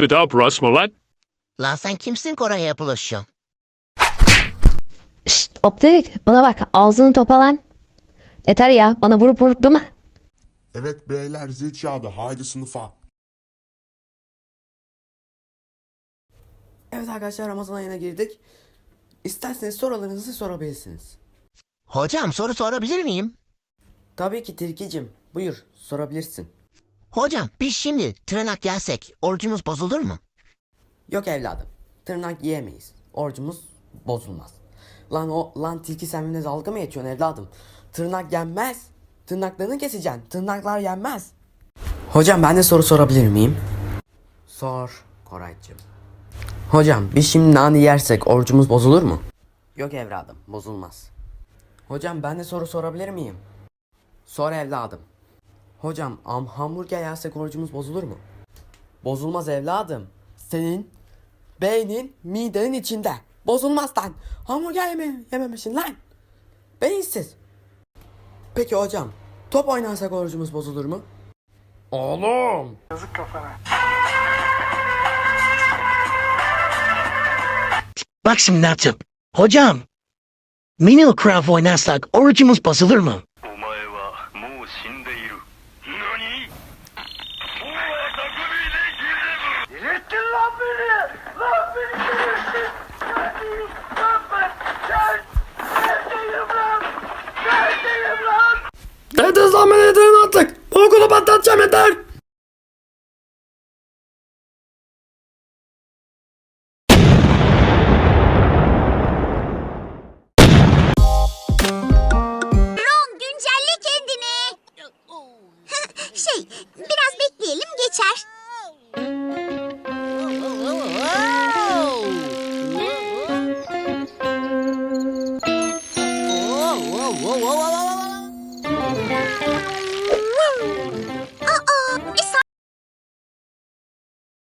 it up, Rasmolat. Lan sen kimsin ki oraya bulaşıyorsun? Şşt optik bana bak ağzını topalan. Yeter ya bana vurup vurup durma. Evet beyler zil çaldı. Haydi sınıfa. Evet arkadaşlar Ramazan ayına girdik. İsterseniz sorularınızı sorabilirsiniz. Hocam soru sorabilir miyim? Tabii ki Tilkicim. Buyur sorabilirsin. Hocam biz şimdi tırnak yersek orucumuz bozulur mu? Yok evladım. Tırnak yiyemeyiz. Orucumuz bozulmaz. Lan o lan tilki sen benimle dalga mı geçiyorsun evladım? Tırnak yenmez. Tırnaklarını keseceksin. Tırnaklar yenmez. Hocam ben de soru sorabilir miyim? Sor Koraycığım. Hocam biz şimdi nane yersek orucumuz bozulur mu? Yok evladım bozulmaz. Hocam ben de soru sorabilir miyim? Sor evladım. Hocam am hamburger yersek orucumuz bozulur mu? Bozulmaz evladım. Senin beynin midenin içinde. Bozulmaz lan. Hamburger yeme yememişsin lan. Beyinsiz. Peki hocam top oynarsak orucumuz bozulur mu? Oğlum. Bak şimdi ne yapacağım. Hocam. Minecraft oynarsak orucumuz bozulur mu? Nani? Bu takım ile girdi bu. Delirttin lan beni. Lan beni delirttin. Neredeyim lan ben? Ben. Neredeyim lan? Neredeyim lan? Neredeyim lan? Neredeyim artık? Bokunu patlat. Şey biraz bekleyelim geçer.